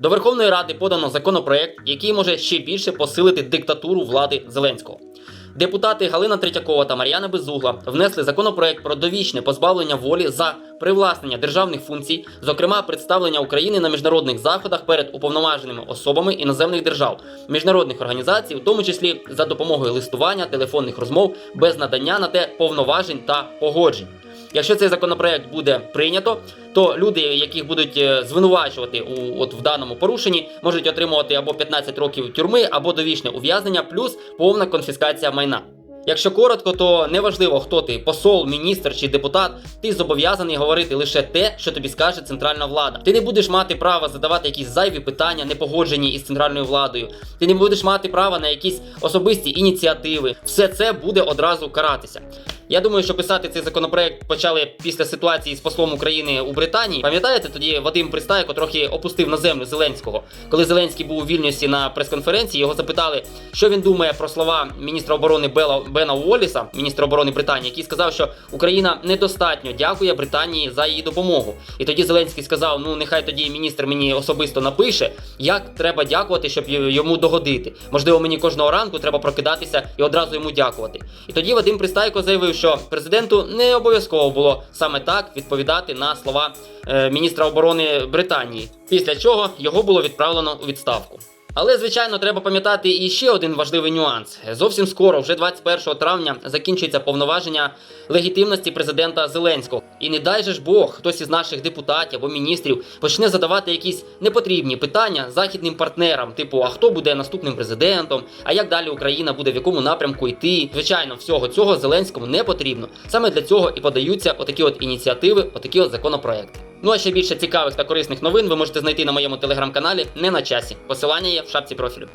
До Верховної Ради подано законопроект, який може ще більше посилити диктатуру влади Зеленського. Депутати Галина Третьякова та Мар'яна Безугла внесли законопроект про довічне позбавлення волі за привласнення державних функцій, зокрема представлення України на міжнародних заходах перед уповноваженими особами іноземних держав, міжнародних організацій, в тому числі за допомогою листування, телефонних розмов без надання на те повноважень та погоджень. Якщо цей законопроект буде прийнято, то люди, яких будуть е, звинувачувати у от в даному порушенні, можуть отримувати або 15 років тюрми, або довічне ув'язнення, плюс повна конфіскація майна. Якщо коротко, то неважливо, хто ти посол, міністр чи депутат, ти зобов'язаний говорити лише те, що тобі скаже центральна влада. Ти не будеш мати права задавати якісь зайві питання, не погоджені із центральною владою. Ти не будеш мати права на якісь особисті ініціативи. Все це буде одразу каратися. Я думаю, що писати цей законопроект почали після ситуації з послом України у Британії. Пам'ятаєте, тоді Вадим Пристайко трохи опустив на землю Зеленського. Коли Зеленський був у Вільнюсі на прес-конференції, його запитали, що він думає про слова міністра оборони Бела Бена Уолліса, міністра оборони Британії, який сказав, що Україна недостатньо дякує Британії за її допомогу. І тоді Зеленський сказав: ну нехай тоді міністр мені особисто напише, як треба дякувати, щоб йому догодити. Можливо, мені кожного ранку треба прокидатися і одразу йому дякувати. І тоді Вадим Пристайко заявив, що президенту не обов'язково було саме так відповідати на слова е, міністра оборони Британії. Після чого його було відправлено у відставку. Але звичайно треба пам'ятати і ще один важливий нюанс. Зовсім скоро, вже 21 травня, закінчується повноваження легітимності президента Зеленського. І не дай же ж Бог, хтось із наших депутатів або міністрів почне задавати якісь непотрібні питання західним партнерам, типу, а хто буде наступним президентом, а як далі Україна буде в якому напрямку йти. Звичайно, всього цього Зеленському не потрібно. Саме для цього і подаються отакі от ініціативи, отакі от законопроекти. Ну а ще більше цікавих та корисних новин ви можете знайти на моєму телеграм-каналі не на часі. Посилання є в шапці профілю.